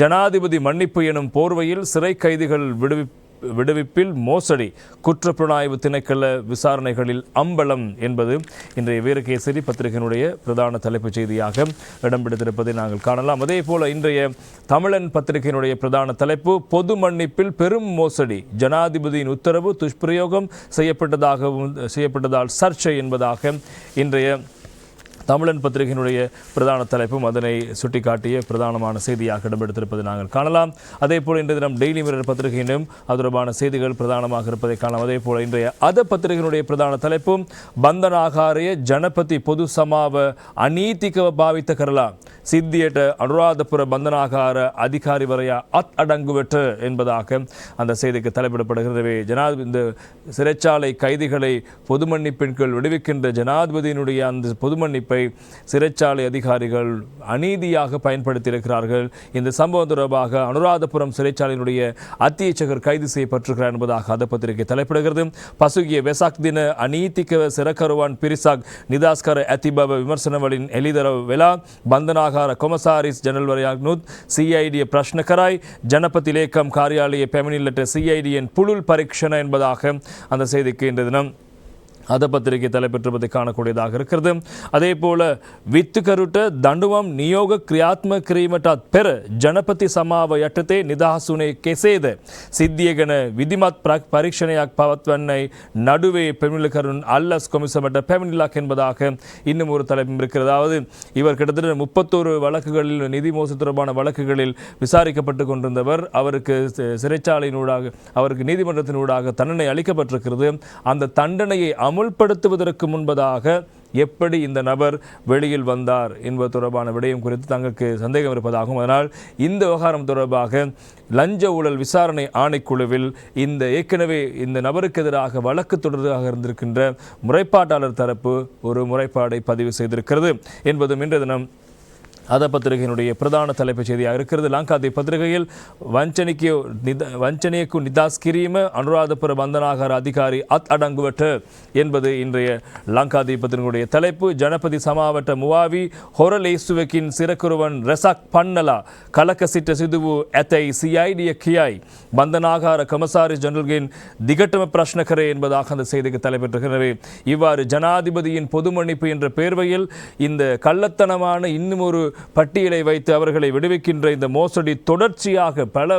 ஜனாதிபதி மன்னிப்பு எனும் போர்வையில் சிறை கைதிகள் விடுவி விடுவிப்பில் மோசடி குற்றப்புலனாய்வு திணைக்கள விசாரணைகளில் அம்பலம் என்பது இன்றைய வீரகேசரி பத்திரிகையினுடைய பிரதான தலைப்புச் செய்தியாக இடம் பிடித்திருப்பதை நாங்கள் காணலாம். அதே போல இன்றைய தமிழன் பத்திரிகையினுடைய பிரதான தலைப்பு பொது மன்னிப்பில் பெரும் மோசடி ஜனாதிபதியின் உத்தரவு துஷ்பிரயோகம் செய்யப்பட்டதாகவும் செய்யப்பட்டதால் சர்ச்சை என்பதாக இன்றைய தமிழன் பத்திரிகையினுடைய பிரதான தலைப்பும் அதனை சுட்டிக்காட்டிய பிரதானமான செய்தியாக இடம்பெடுத்திருப்பதை நாங்கள் காணலாம். அதே போல் இன்றைய தினம் டெய்லி மிரர் பத்திரிகையிலும் அது தொடர்பான செய்திகள் பிரதானமாக இருப்பதை காணலாம். அதே போல் இன்றைய அத பத்திரிகையினுடைய பிரதான தலைப்பும் பந்தனாகாரிய ஜனபதி பொது சமாவ அநீதிக பாவித்த கரலா சித்தியட்ட அனுராதபுர பந்தனாகார அதிகாரி வரையா அத் அடங்குவெற்று என்பதாக அந்த செய்திக்கு தலைப்பிடப்படுகிறது ஜனாதிபதி இந்த சிறைச்சாலை கைதிகளை பொது மன்னிப்பின் கீழ் விடுவிக்கின்ற ஜனாதிபதியினுடைய அந்த பொது மன்னிப்பு வாய்ப்பை சிறைச்சாலை அதிகாரிகள் அநீதியாக பயன்படுத்தியிருக்கிறார்கள். இந்த சம்பவம் தொடர்பாக அனுராதபுரம் சிறைச்சாலையினுடைய அத்தியட்சகர் கைது செய்யப்பட்டிருக்கிறார் என்பதாக அந்த பத்திரிகை தலைப்பிடுகிறது. பசுகிய வெசாக் தின அநீதிக்க சிறக்கருவான் பிரிசாக் நிதாஸ்கர அத்திபவ விமர்சனவளின் எலிதர விழா பந்தனாகார கொமசாரிஸ் ஜெனரல் ಯಾಗ್ನೂತ್ ಸಿಐಡಿಯ ಪ್ರಶ್ನಕರಾಯ್ ಜನಪತಿ ಲೇಖಂ ಕಾರ್ಯಾಲಯ ಪೆಮಿನಿಲೆಟ್ಟ ಸಿಐಡಿயின் புழுல் பரீட்சணை என்பதாக அந்த செய்திக்கு இன்றைய தினம் அத பத்திரிகை தலைப்பெற்றுவதை காணக்கூடியதாக இருக்கிறது. அதே போல வித்து කරුට දඩුවම් නියෝග ක්‍රියාත්ම කිරීමටත් පෙර ජනපති සමාව යටතේ නිදහසුනේ கெசேத. සිද්ධිය ගැන විදිමත් ප්‍රක් පරීක්ෂණයක් පවත්වන්නයි නඩුවේ පෙමිලිකරුන් අල්ලස් කොමිසමට පැමිණිලක් என்பதாக இன்னும் ஒரு தலைப்பும் இருக்கிறதாவது இவர் கிட்டத்தட்ட முப்பத்தோரு வழக்குகளில் நிதி மோசம் தொடர்பான வழக்குகளில் விசாரிக்கப்பட்டு கொண்டிருந்தவர் அவருக்கு சிறைச்சாலையின் ஊடாக அவருக்கு நீதிமன்றத்தின் ஊடாக தண்டனை அளிக்கப்பட்டிருக்கிறது. அந்த தண்டனையை அமுல்படுத்துவதற்கு முன்பதாக எப்படி இந்த நபர் வெளியில் வந்தார் என்பது தொடர்பான விடயம் குறித்து தங்களுக்கு சந்தேகம் இருப்பதாகவும் அதனால் இந்த விவகாரம் தொடர்பாக லஞ்ச ஊழல் விசாரணை ஆணைக்குழுவில் இந்த ஏற்கனவே இந்த நபருக்கு எதிராக வழக்கு தொடர்பாக இருந்திருக்கின்ற முறைப்பாட்டாளர் தரப்பு ஒரு முறைப்பாடை பதிவு செய்திருக்கிறது என்பதும் இன்றைய தினம் அத பத்திரிகையினுடைய பிரதான தலைப்புச் செய்தியாக இருக்கிறது. லங்காதி பத்திரிகையில் வஞ்சனிக்கு நித வஞ்சனைக்கு நிதாஸ் கிரீம அனுராதபுர பந்தனாகார அதிகாரி அத் அடங்குவட்டு என்பது இன்றைய லங்காதி பத்திரிகையுடைய தலைப்பு. ஜனபதி சமாவட்ட முவாவி ஹொரலேசுவக்கின் சிறக்குருவன் ரெசாக் பன்னலா கலக்கசிட்ட சிதுவு எத்தை சிஐடிய கியாய் பந்தனாகார கமசாரி ஜெனரல்கின் திகட்டம பிரஷ்னகரே என்பதாக அந்த செய்திக்கு தலைப்பெற்றிருக்கிறது. இவ்வாறு ஜனாதிபதியின் பொது மன்னிப்பு என்ற பேர்வையில் இந்த கள்ளத்தனமான இன்னும் ஒரு பட்டியலை வைத்து அவர்களை விடுவிக்கின்ற இந்த மோசடி தொடர்ச்சியாக பல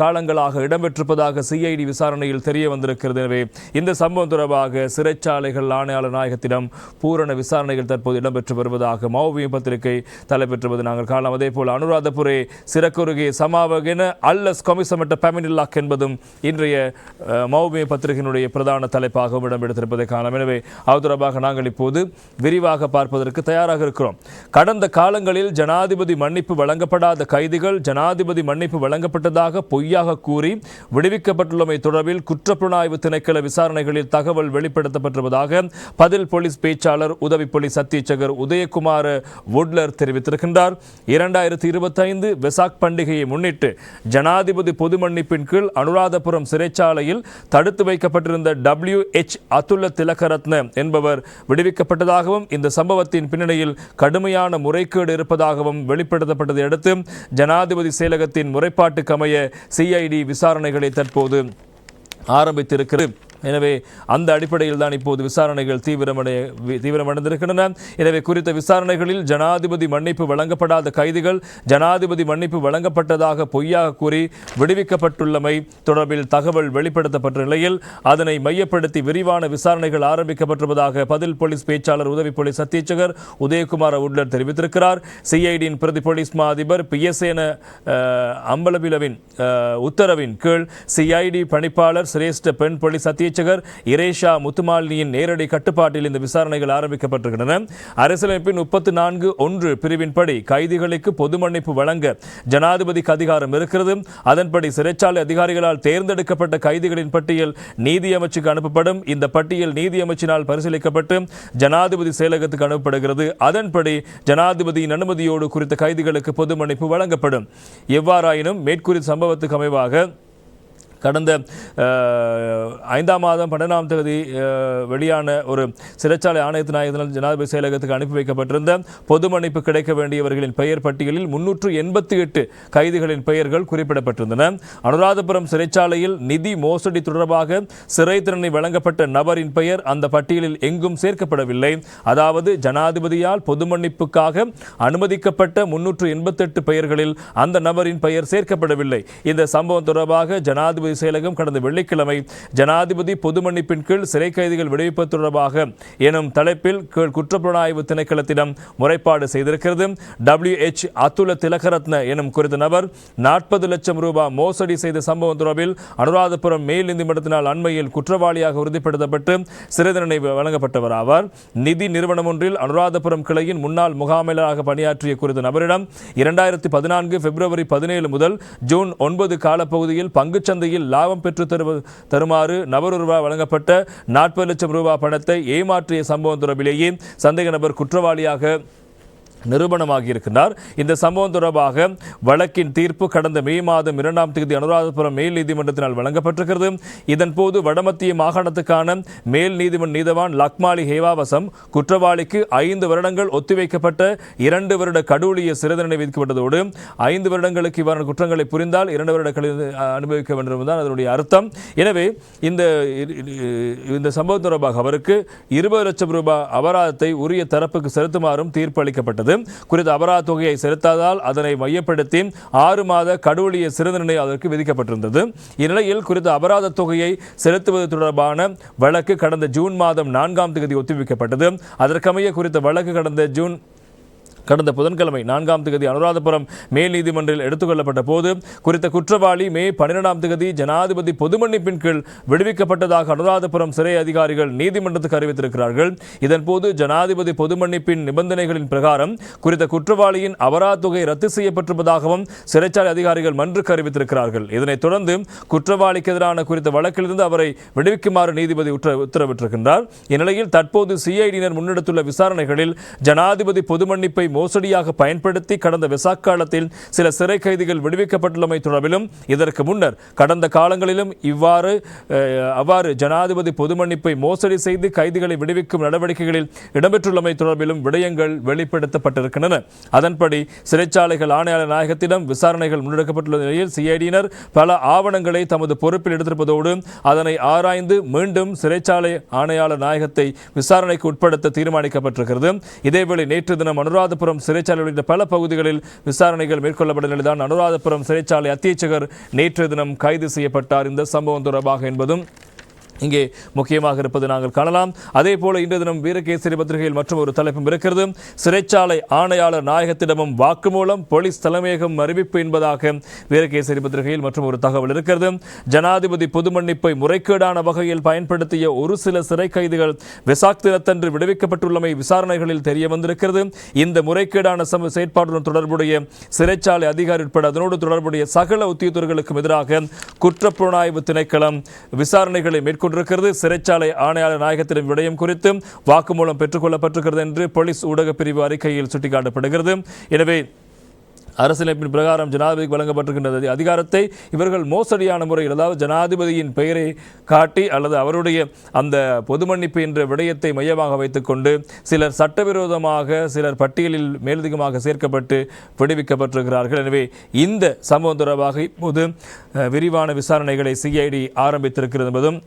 காலங்களாக இடம்பெற்றிருப்பதாக சிஐடி விசாரணையில் தெரிய வந்திருக்கிறது. எனவே இந்த சம்பவம் தொடர்பாக சிறைச்சாலைகள் ஆணையாளர் நாயகத்திடம் பூரண விசாரணைகள் தற்போது இடம்பெற்று வருவதாக மௌவிய பத்திரிகை தலைப்பெற்றுவது நாங்கள் காணலாம். அதே போல் அனுராதபுரே சிறக்குருகே சமாவகின அல்லஸ் கொமிசமட்ட பெமினில்லாக் என்பதும் இன்றைய மௌவிய பத்திரிகையினுடைய பிரதான தலைப்பாகவும் இடம்பெடுத்திருப்பதை காணலாம். எனவே அது தொடர்பாக நாங்கள் இப்போது விரிவாக பார்ப்பதற்கு தயாராக இருக்கிறோம். கடந்த காலங்களில் ஜனாதிபதி மன்னிப்பு வழங்கப்படாத கைதிகள் ஜனாதிபதி மன்னிப்பு வழங்கப்பட்டதாக பொய்யாக கூறி விடுவிக்கப்பட்டுள்ளமை தொடர்பில் குற்றப்புலனாய்வு திணைக்கள விசாரணைகளில் தகவல் வெளிப்படுத்தப்பட்டிருப்பதாக பதில் போலீஸ் பேச்சாளர் உதவி போலீஸ் அத்தீட்சகர் உதயகுமார் வுட்லர் தெரிவித்திருக்கின்றார். இரண்டாயிரத்தி இருபத்தைந்து வெசாக் பண்டிகையை முன்னிட்டு ஜனாதிபதி பொது மன்னிப்பின் கீழ் அனுராதபுரம் சிறைச்சாலையில் தடுத்து வைக்கப்பட்டிருந்த டபிள்யூ எச் அதுல்ல திலகரத்ன என்பவர் விடுவிக்கப்பட்டதாகவும் இந்த சம்பவத்தின் பின்னணியில் கடுமையான முறைகேடு இருப்பதாகவும் வெளிப்படுத்தப்பட்டதை அடுத்து ஜனாதிபதி செயலகத்தின் முறைப்பாட்டுக்கமைய சிஐடி விசாரணைகளை தற்போது ஆரம்பித்திருக்கிறது. எனவே அந்த அடிப்படையில் தான் இப்போது விசாரணைகள் தீவிரமடைய தீவிரமடைந்திருக்கின்றன. எனவே குறித்த விசாரணைகளில் ஜனாதிபதி மன்னிப்பு வழங்கப்படாத கைதிகள் ஜனாதிபதி மன்னிப்பு வழங்கப்பட்டதாக பொய்யாக கூறி விடுவிக்கப்பட்டுள்ளமை தொடர்பில் தகவல் வெளிப்படுத்தப்பட்ட நிலையில் அதனை மையப்படுத்தி விரிவான விசாரணைகள் ஆரம்பிக்கப்பட்டிருப்பதாக பதில் போலீஸ் பேச்சாளர் உதவி போலீஸ் அத்தீட்சகர் உதயகுமார் உட்லர் தெரிவித்திருக்கிறார். சிஐடியின் பிரதி போலீஸ் மா அதிபர் பிஎஸ்ஏன அம்பலபிலவின் உத்தரவின் கீழ் சிஐடி பணிப்பாளர் சிரேஷ்ட பெண் போலீஸ் அத்தீட்சகர் இரேஷா முத்துமாலினியின் நேரடி கட்டுப்பாட்டில் இந்த விசாரணைகள் ஆரம்பிக்கப்பட்டிருக்கின்றன. அரசியலமைப்பின் முப்பத்தி நான்கு ஒன்று பிரிவின்படி கைதிகளுக்கு பொது மன்னிப்பு வழங்க ஜனாதிபதிக்கு அதிகாரம் இருக்கிறது. அதன்படி சிறைச்சாலை அதிகாரிகளால் தேர்ந்தெடுக்கப்பட்ட கைதிகளின் பட்டியல் நீதி அமைச்சுக்கு அனுப்பப்படும். இந்த பட்டியல் நீதி அமைச்சினால் பரிசீலிக்கப்பட்டு ஜனாதிபதி செயலகத்துக்கு அனுப்பப்படுகிறது. அதன்படி ஜனாதிபதியின் அனுமதியோடு குறித்த கைதிகளுக்கு பொது மன்னிப்பு வழங்கப்படும். எவ்வாறாயினும் மேற்கூறிய சம்பவத்துக்கு அமைவாக கடந்த ஐந்தாம் மாதம் பன்னெண்டாம் தேதி வெளியான ஒரு சிறைச்சாலை ஆணையத்தின் ஆயத்தினால் ஜனாதிபதி செயலகத்துக்கு அனுப்பி வைக்கப்பட்டிருந்த பொது மன்னிப்பு கிடைக்க வேண்டியவர்களின் பெயர் பட்டியலில் முன்னூற்று எண்பத்தி எட்டு கைதிகளின் பெயர்கள் குறிப்பிடப்பட்டிருந்தன. அனுராதபுரம் சிறைச்சாலையில் நிதி மோசடி தொடர்பாக சிறை திறனை வழங்கப்பட்ட நபரின் பெயர் அந்த பட்டியலில் எங்கும் சேர்க்கப்படவில்லை. அதாவது ஜனாதிபதியால் பொது மன்னிப்புக்காக அனுமதிக்கப்பட்ட முன்னூற்று எண்பத்தெட்டு பெயர்களில் அந்த நபரின் பெயர் சேர்க்கப்படவில்லை. இந்த சம்பவம் தொடர்பாக ஜனாதிபதி செயலகம் கடந்த வெள்ளிக்கிழமை ஜனாதிபதி பொது மன்னிப்பின் கீழ் சிறை கைதிகள் விடுவிப்பது தொடர்பாக எனும் தலைப்பில் குற்றப்புலனாய்வு திணைக்களத்திடம் முறைப்பாடு செய்திருக்கிறது. டபிள்யூ எச் அத்துல திலகரத்ன எனும் குறித்த நபர் நாற்பது லட்சம் ரூபாய் மோசடி செய்த சம்பவம் தொடர்பில் அனுராதபுரம் மேல் நீதிமன்றத்தினால் அண்மையில் குற்றவாளியாக உறுதிப்படுத்தப்பட்டு சிறை தண்டனை வழங்கப்பட்டவர் ஆவார். நிதி நிறுவனம் ஒன்றில் அனுராதபுரம் கிளையின் முன்னாள் முகாமையாளராக பணியாற்றிய குறித்த நபரிடம் இரண்டாயிரத்தி பதினான்கு பிப்ரவரி பதினேழு முதல் ஜூன் ஒன்பது காலப்பகுதியில் பங்குச்சந்தையில் லாபம் பெற்று தரு தருமாறு நபர் வழங்கப்பட்ட நாற்பது லட்சம் ரூபாய் பணத்தை ஏமாற்றிய சம்பவம் தொடர்பிலேயே சந்தேக நபர் குற்றவாளியாக நிரூபணமாகியிருக்கிறார் இந்த சம்பவம் தொடர்பாக வழக்கின் தீர்ப்பு கடந்த மே மாதம் இரண்டாம் தேதி அனுராதபுரம் மேல் நீதிமன்றத்தினால் வழங்கப்பட்டிருக்கிறது. இதன்போது வடமத்திய மாகாணத்துக்கான மேல் நீதிமன்ற நீதவான் லக்மாலி ஹேவாவசம் குற்றவாளிக்கு ஐந்து வருடங்கள் ஒத்திவைக்கப்பட்ட இரண்டு வருட கடூழிய சிறை தண்டனை விதிக்கப்பட்டதோடு ஐந்து வருடங்களுக்கு இவ்வாறான குற்றங்களை புரிந்தால் இரண்டு வருட அனுபவிக்க வேண்டும் தான் அதனுடைய அர்த்தம். எனவே இந்த இந்த சம்பவம் தொடர்பாக அவருக்கு இருபது லட்சம் ரூபாய் அபராதத்தை உரிய தரப்புக்கு செலுத்துமாறும் தீர்ப்பு அளிக்கப்பட்டது. குறித்த அபராத தொகையை செலுத்தாதால் அதனை மையப்படுத்தி ஆறு மாத கடவுளிய சிறந்த நிலை அதற்கு விதிக்கப்பட்டிருந்தது. இந்நிலையில் குறித்த அபராத தொகையை செலுத்துவது தொடர்பான வழக்கு கடந்த ஜூன் மாதம் நான்காம் தேதி ஒத்திவைக்கப்பட்டது. அதற்கமைய குறித்த வழக்கு கடந்த ஜூன் கடந்த புதன்கிழமை நான்காம் தேதி அனுராதபுரம் மேல் நீதிமன்றில் எடுத்துக்கொள்ளப்பட்ட போது குறித்த குற்றவாளி மே பன்னிரெண்டாம் தேதி ஜனாதிபதி பொது மன்னிப்பின் கீழ் விடுவிக்கப்பட்டதாக அனுராதபுரம் சிறை அதிகாரிகள் நீதிமன்றத்துக்கு அறிவித்திருக்கிறார்கள். இதன்போது ஜனாதிபதி பொது மன்னிப்பின் நிபந்தனைகளின் பிரகாரம் குறித்த குற்றவாளியின் அபராத தொகை ரத்து செய்யப்பட்டிருப்பதாகவும் சிறைச்சாலை அதிகாரிகள் மன்றுக்கு அறிவித்திருக்கிறார்கள். இதனைத் தொடர்ந்து குற்றவாளிக்கு எதிரான குறித்த வழக்கிலிருந்து அவரை விடுவிக்குமாறு நீதிபதி உத்தர- உத்தரவிட்டிருக்கின்றார். இந்நிலையில் தற்போது சிஐடியினர் முன்னெடுத்துள்ள விசாரணைகளில் ஜனாதிபதி பொது மன்னிப்பை மோசடியாக பயன்படுத்தி கடந்த விசாக்காலத்தில் சில சிறை கைதிகள் விடுவிக்கப்பட்டுள்ளமை தொடர்பிலும் இதற்கு முன்னர் கடந்த காலங்களிலும் இவ்வாறு அவ்வாறு ஜனாதிபதி பொது மன்னிப்பை மோசடி செய்து கைதிகளை விடுவிக்கும் நடவடிக்கைகளில் இடம்பெற்றுள்ளமை தொடர்பிலும் விடயங்கள் வெளிப்படுத்தப்பட்டிருக்கின்றன. அதன்படி சிறைச்சாலைகள் ஆணையாளர் நாயகத்திடம் விசாரணைகள் முன்னெடுக்கப்பட்டுள்ள நிலையில் சிஐடியினர் பல ஆவணங்களை தமது பொறுப்பில் எடுத்திருப்பதோடு அதனை ஆராய்ந்து மீண்டும் சிறைச்சாலை ஆணையாளர் நாயகத்தை விசாரணைக்கு உட்படுத்த தீர்மானிக்கப்பட்டிருக்கிறது. இதேவேளை நேற்று தினம் அனுராதபுரம் சிறைச்சாலை உள்ளிட்ட பல பகுதிகளில் விசாரணைகள் மேற்கொள்ளப்பட்ட நிலைதான். அனுராதபுரம் சிறைச்சாலை அத்தியட்சகர் நேற்று தினம் கைது செய்யப்பட்டார். இந்த சம்பவம் தொடர்பாக என்பதும் இங்கே முக்கியமாக இருப்பது நாங்கள் காணலாம். அதே போல இன்று தினம் வீரகேசரி பத்திரிகையில் மற்றும் ஒரு தலைப்பும் இருக்கிறது. சிறைச்சாலை ஆணையாளர் நாயகத்திடமும் வாக்குமூலம் போலீஸ் தலைமையகம் அறிவிப்பு என்பதாக வீரகேசரி பத்திரிகையில் மற்றும் ஒரு தகவல் இருக்கிறது. ஜனாதிபதி பொது மன்னிப்பை முறைகேடான வகையில் பயன்படுத்திய ஒரு சில சிறை கைதிகள் விசாக் தினத்தன்று விடுவிக்கப்பட்டுள்ளமை விசாரணைகளில் தெரிய வந்திருக்கிறது. இந்த முறைகேடான சம செயற்பாடுடன் தொடர்புடைய சிறைச்சாலை அதிகாரி உட்பட அதனோடு தொடர்புடைய சகல உத்தியோகர்களுக்கும் எதிராக குற்றப்புலனாய்வு திணைக்களம் விசாரணைகளை மேற்கொண்டு கொண்டிருக்கிறது. சிறைச்சாலை ஆணையாளர் நாயகத்திடம் விடயம் குறித்து வாக்குமூலம் பெற்றுக்கொள்ளப்பட்டிருக்கிறது என்று போலீஸ் ஊடகப் பிரிவு அறிக்கையில் சுட்டிக்காட்டப்படுகிறது. எனவே அரசியலமைப்பின் பிரகாரம் ஜனாதிபதிக்கு வழங்கப்பட்டிருக்கின்ற அதிகாரத்தை இவர்கள் மோசடியான முறையில் அதாவது ஜனாதிபதியின் பெயரை காட்டி அல்லது அவருடைய அந்த பொது மன்னிப்பு என்ற விடயத்தை மையமாக வைத்துக்கொண்டு சிலர் சட்டவிரோதமாக சிலர் பட்டியலில் மேலதிகமாக சேர்க்கப்பட்டு விடுவிக்கப்பட்டிருக்கிறார்கள். எனவே இந்த சம்பவம் தொடர்பாக இப்போது விரிவான விசாரணைகளை சிஐடி ஆரம்பித்திருக்கிறது என்பதும்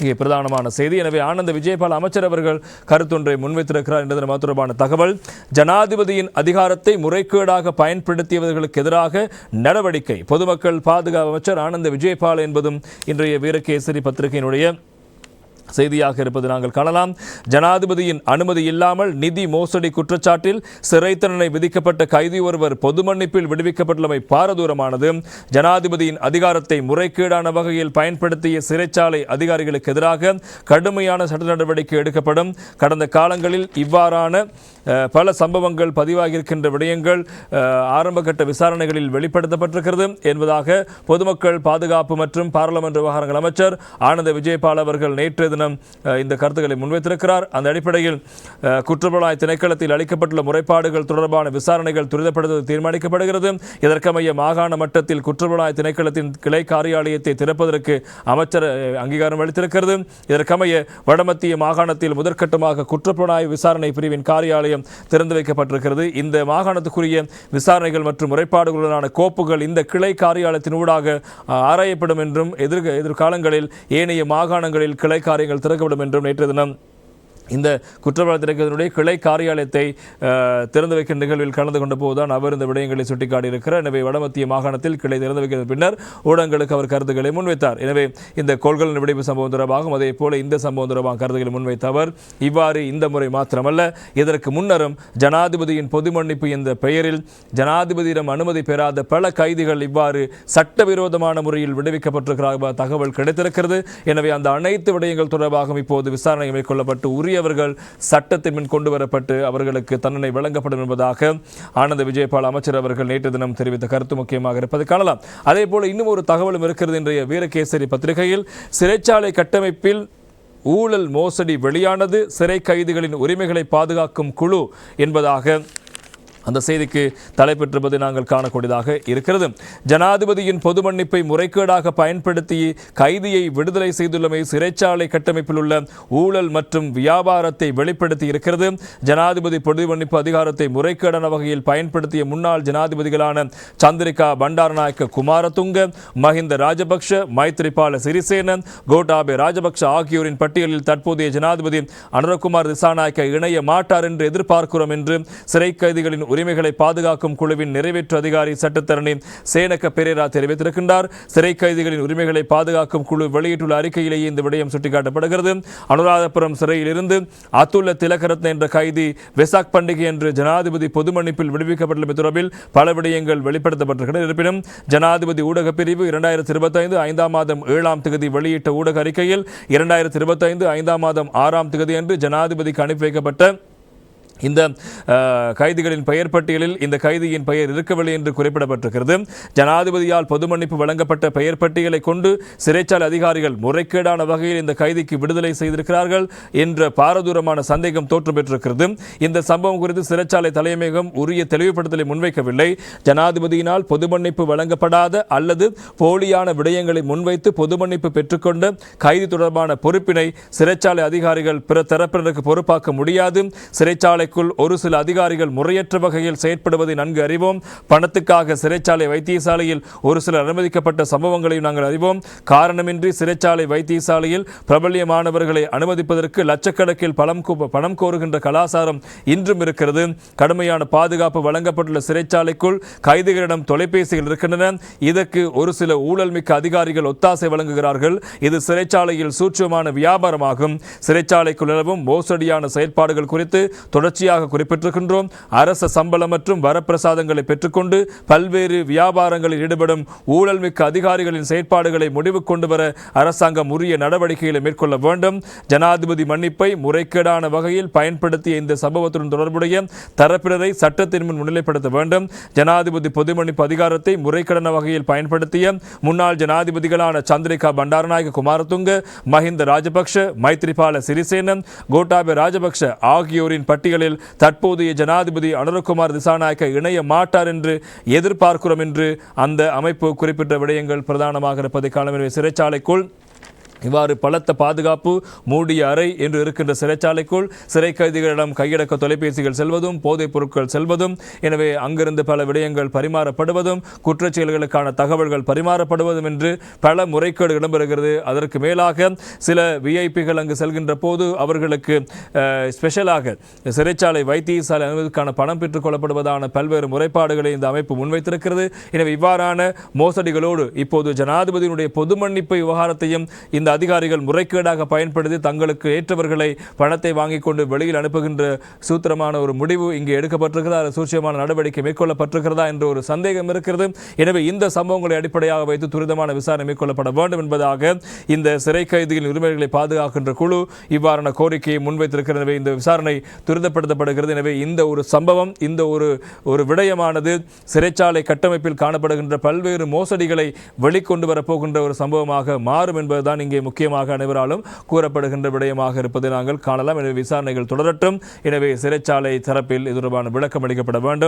இங்கே பிரதானமான செய்தி. எனவே ஆனந்த விஜயபால் அமைச்சர் அவர்கள் கருத்தொன்றை முன்வைத்திருக்கிறார் என்பது தொடர்பான தகவல் ஜனாதிபதியின் அதிகாரத்தை முறைகேடாக பயன்படுத்தியவர்களுக்கு எதிராக நடவடிக்கை. பொதுமக்கள் பாதுகாப்பு அமைச்சர் ஆனந்த விஜயபால் என்பதும் இன்றைய வீரகேசரி பத்திரிகையினுடைய செய்தியாக இருப்பது நாங்கள் காணலாம். ஜனாதிபதியின் அனுமதி இல்லாமல் நிதி மோசடி குற்றச்சாட்டில் சிறை தண்டனை விதிக்கப்பட்ட கைதி ஒருவர் பொது மன்னிப்பில் விடுவிக்கப்பட்டுள்ளமை பாரதூரமானது. ஜனாதிபதியின் அதிகாரத்தை முறைகேடான வகையில் பயன்படுத்திய சிறைச்சாலை அதிகாரிகளுக்கு எதிராக கடுமையான சட்ட நடவடிக்கை எடுக்கப்படும். கடந்த காலங்களில் இவ்வாறான பல சம்பவங்கள் பதிவாகியிருக்கின்ற விடயங்கள் ஆரம்பகட்ட விசாரணைகளில் வெளிப்படுத்தப்பட்டிருக்கிறது என்பதாக பொதுமக்கள் பாதுகாப்பு மற்றும் பாராளுமன்ற விவகாரங்கள் அமைச்சர் ஆனந்த விஜயபால் அவர்கள் நேற்றைய தினம் இந்த கருத்துக்களை முன்வைத்திருக்கிறார். அந்த அடிப்படையில் குற்றப்புலனாய் திணைக்களத்தில் அளிக்கப்பட்டுள்ள முறைப்பாடுகள் தொடர்பான விசாரணைகள் துரிதப்படுத்த தீர்மானிக்கப்படுகிறது. இதற்கமைய மாகாண மட்டத்தில் குற்றப்புலனாய் திணைக்களத்தின் கிளை காரியாலயத்தை திறப்பதற்கு அமைச்சர் அங்கீகாரம் அளித்திருக்கிறது. இதற்கமைய வடமத்திய மாகாணத்தில் முதற்கட்டமாக குற்றப்புலனாய் விசாரணை பிரிவின் காரியாலயம் திறந்து வைக்கப்பட்டிருக்கிறது. இந்த மாகாணத்துக்குரிய விசாரணைகள் மற்றும் முறைப்பாடுகளுடனான கோப்புகள் இந்த கிளை காரியாலயத்தின் ஊடாக ஆராயப்படும் என்றும் எதிர் எதிர்காலங்களில் ஏனைய மாகாணங்களில் கிளை காரியங்கள் திறக்கப்படும் என்றும் நேற்று தினம் இந்த குற்றவாளி திணைக்களத்தினுடைய கிளை காரியாலயத்தை திறந்து வைக்கும் நிகழ்வில் கலந்து கொண்ட போதுதான் அவர் இந்த விடயங்களை சுட்டிக்காட்டியிருக்கிறார். எனவே வடமத்திய மாகாணத்தில் கிளை திறந்து வைக்கிறது பின்னர் ஊடகங்களுக்கு அவர் கருத்துக்களை முன்வைத்தார். எனவே இந்த கொள்கலன் வெடிப்பு சம்பவம் தொடர்பாகவும் அதே போல இந்த சம்பவம் தொடர்பாக கருத்துக்களை முன்வைத்த அவர் இவ்வாறு இந்த முறை மாத்திரமல்ல. இதற்கு முன்னரும் ஜனாதிபதியின் பொது மன்னிப்பு என்ற பெயரில் ஜனாதிபதியிடம் அனுமதி பெறாத பல கைதிகள் இவ்வாறு சட்டவிரோதமான முறையில் விடுவிக்கப்பட்டிருக்கிறார் தகவல் கிடைத்திருக்கிறது. எனவே அந்த அனைத்து விடயங்கள் தொடர்பாகவும் இப்போது விசாரணை மேற்கொள்ளப்பட்டு உரியவர்கள் சட்டத்தின் முன் கொண்டு வரப்பட்டு அவர்களுக்கு தண்டனை வழங்கப்படும் என்பதாக ஆனந்த விஜயபால் அமைச்சர் அவர்கள் நேற்று தினம் தெரிவித்த கருத்து முக்கியமாக இருப்பதை காணலாம். அதே போல இன்னும் ஒரு தகவலும் இருக்கிறது இன்றைய வீரகேசரி பத்திரிகையில். சிறைச்சாலை கட்டமைப்பில் ஊழல் மோசடி வெளியானது சிறை கைதிகளின் உரிமைகளை பாதுகாக்கும் குழு என்பதாக அந்த செய்திக்கு தலைப்பெற்றிருப்பதை நாங்கள் காணக்கூடியதாக இருக்கிறது. ஜனாதிபதியின் பொது மன்னிப்பை முறைகேடாக பயன்படுத்தி கைதியை விடுதலை செய்துள்ளமை சிறைச்சாலை கட்டமைப்பில் உள்ள ஊழல் மற்றும் வியாபாரத்தை வெளிப்படுத்தி இருக்கிறது. ஜனாதிபதி பொது மன்னிப்பு அதிகாரத்தை முறைகேடான வகையில் பயன்படுத்திய முன்னாள் ஜனாதிபதிகளான சந்திரிகா பண்டாரநாயக்க குமாரதுங்க மஹிந்த ராஜபக்ஷ மைத்ரிபால சிறிசேனன் கோட்டாபே ராஜபக்ஷ ஆகியோரின் பட்டியலில் தற்போதைய ஜனாதிபதி அனுரகுமார் திசாநாயக்க இணைய மாட்டார் என்று எதிர்பார்க்கிறோம் என்று சிறை கைதிகளின் உரிமைகளை பாதுகாக்கும் குழுவின் நிறைவேற்று அதிகாரி சட்டத்தரணி சேனக்க பெரேரா தெரிவித்திருக்கின்றார். சிறை கைதிகளின் உரிமைகளை பாதுகாக்கும் குழு வெளியிட்டுள்ள அறிக்கையிலேயே இந்த விடயம் சுட்டிக்காட்டப்படுகிறது. அனுராதபுரம் சிறையில் இருந்து அத்துல்ல திலகரத்ன என்ற கைதி வெசாக் பண்டிகை என்று ஜனாதிபதி பொது மன்னிப்பில் விடுவிக்கப்பட்டுள்ள தொடர்பில் பல விடயங்கள் வெளிப்படுத்தப்பட்டிருக்கின்றன. இருப்பினும் ஜனாதிபதி ஊடக பிரிவு இரண்டாயிரத்தி இருபத்தைந்து ஐந்தாம் மாதம் ஏழாம் தேதி வெளியிட்ட ஊடக அறிக்கையில் இரண்டாயிரத்தி இருபத்தைந்து ஐந்தாம் மாதம் ஆறாம் தேதி அன்று ஜனாதிபதிக்கு அனுப்பி வைக்கப்பட்ட இந்த கைதிகளின் பெயர் பட்டியலில் இந்த கைதியின் பெயர் இருக்கவில்லை என்று குறிப்பிடப்பட்டிருக்கிறது. ஜனாதிபதியால் பொது மன்னிப்பு வழங்கப்பட்ட பெயர் பட்டியலை கொண்டு சிறைச்சாலை அதிகாரிகள் முறைகேடான வகையில் இந்த கைதிக்கு விடுதலை செய்திருக்கிறார்கள் என்ற பாரதூரமான சந்தேகம் தோற்றம் பெற்றிருக்கிறது இந்த சம்பவம் குறித்து சிறைச்சாலை தலைமையகம் உரிய தெளிவுபடுத்தலை முன்வைக்கவில்லை. ஜனாதிபதியினால் பொது மன்னிப்பு வழங்கப்படாத அல்லது போலியான விடயங்களை முன்வைத்து பொது மன்னிப்பு பெற்றுக்கொண்ட கைதி தொடர்பான பொறுப்பினை சிறைச்சாலை அதிகாரிகள் பிற தரப்பினருக்கு பொறுப்பாக்க முடியாது. சிறைச்சாலைக்குள் ஒரு சில அதிகாரிகள் முறையற்ற வகையில் செயற்படுவதை நன்கு அறிவோம். பணத்துக்காக சிறைச்சாலை வைத்தியசாலையில் ஒரு சிலர் அனுமதிக்கப்பட்ட சம்பவங்களையும் நாங்கள் அறிவோம். காரணமின்றி சிறைச்சாலை வைத்தியசாலையில் பிரபல்யமானவர்களை அனுமதிப்பதற்கு லட்சக்கணக்கில் பணம் பணம் கோருகின்ற கலாசாரம் இன்றும் இருக்கிறது. கடுமையான பாதுகாப்பு வழங்கப்பட்டுள்ள சிறைச்சாலைக்குள் கைதிகளிடம் தொலைபேசிகள் இருக்கின்றன. இதற்கு ஒரு சில ஊழல் மிக்க அதிகாரிகள் ஒத்தாசை வழங்குகிறார்கள். இது சிறைச்சாலையில் சூட்சமான வியாபாரமாகும். சிறைச்சாலைக்குள் நிலவும் மோசடியான செயல்பாடுகள் குறித்து தொடர்ச்சியாக குறிப்பிட்டிருக்கின்றோம். அரச சம்பளம் மற்றும் வரப்பிரசாதங்களை பெற்றுக்கொண்டு பல்வேறு வியாபாரங்களில் ஈடுபடும் ஊழல் மிக்க அதிகாரிகளின் செயற்பாடுகளை முடிவு கொண்டு வர அரசாங்கம் உரிய நடவடிக்கைகளை மேற்கொள்ள வேண்டும். ஜனாதிபதி மன்னிப்பை முறைகேடான வகையில் பயன்படுத்திய இந்த சம்பவத்துடன் தொடர்புடைய தரப்பினரை சட்டத்தின் முன் முன்னிலைப்படுத்த வேண்டும். ஜனாதிபதி பொது மன்னிப்பு அதிகாரத்தை முறைகேடான வகையில் பயன்படுத்திய முன்னாள் ஜனாதிபதிகளான சந்திரிகா பண்டாரநாயக குமாரதுங்க மஹிந்த ராஜபக்ஷ மைத்ரிபால சிறிசேனன் கோட்டாபே ராஜபக்ஷ ஆகியோரின் பட்டியலில் தற்போதைய ஜனாதிபதி அனுரகுமார் திசாநாயக்க இணைய மாட்டார் என்று எதிர்பார்க்கிறோம் என்று அந்த அமைப்பு குறிப்பிட்ட விடயங்கள் பிரதானமாக இருப்பதை காண சிறைச்சாலைக்குள் இவ்வாறு பலத்த பாதுகாப்பு மூடிய அறை என்று இருக்கின்ற சிறைச்சாலைக்குள் சிறை கைதிகளிடம் கையடக்க தொலைபேசிகள் செல்வதும் போதைப் பொருட்கள் செல்வதும் எனவே அங்கிருந்து பல விடயங்கள் பரிமாறப்படுவதும் குற்றச்செயல்களுக்கான தகவல்கள் பரிமாறப்படுவதும் என்று பல முறைகேடு இடம்பெறுகிறது. அதற்கு மேலாக சில விஐபிகள் அங்கு செல்கின்ற போது அவர்களுக்கு ஸ்பெஷலாக சிறைச்சாலை வைத்தியசாலை அனுமதிக்கான பணம் பெற்றுக் கொள்ளப்படுவதான பல்வேறு முறைப்பாடுகளை இந்த அமைப்பு முன்வைத்திருக்கிறது. எனவே இவ்வாறான மோசடிகளோடு இப்போது ஜனாதிபதியினுடைய பொது மன்னிப்பு விவகாரத்தையும் இந்த அதிகாரிகள் முறைகேடாக பயன்படுத்தி தங்களுக்கு ஏற்றவர்களை பணத்தை வாங்கிக் கொண்டு வெளியில் அனுப்புகின்ற சூத்திரமான ஒரு முடிவு இங்கே எடுக்கப்பட்டிருக்கிறதா? அல்லது சூட்சியமான நடவடிக்கை மேற்கொள்ளப்பட்டிருக்கிறதா? என்ற ஒரு சந்தேகம் இருக்கிறது. எனவே இந்த சம்பவங்களை அடிப்படையாக வைத்து துரிதமான விசாரணை மேற்கொள்ளப்பட வேண்டும் என்பதாக இந்த சிறை கைதிகளின் உரிமைகளை பாதுகாக்கின்ற குழு இவ்வாறான கோரிக்கையை முன்வைத்திருக்கிறது. எனவே இந்த விசாரணை துரிதப்படுத்தப்படுகிறது. எனவே இந்த ஒரு சம்பவம் இந்த ஒரு ஒரு விடயமானது சிறைச்சாலை கட்டமைப்பில் காணப்படுகின்ற பல்வேறு மோசடிகளை வெளிக்கொண்டு வரப்போகின்ற ஒரு சம்பவமாக மாறும் என்பதுதான் இங்கே இங்கே முக்கியமாக அனைவராலும் கூறப்படுகின்ற விடயமாக இருப்பதை நாங்கள் காணலாம். எனவே விசாரணைகள் தொடரட்டும். எனவே சிறைச்சாலை தரப்பில் இது தொடர்பான விளக்கம் அளிக்கப்பட வேண்டும்.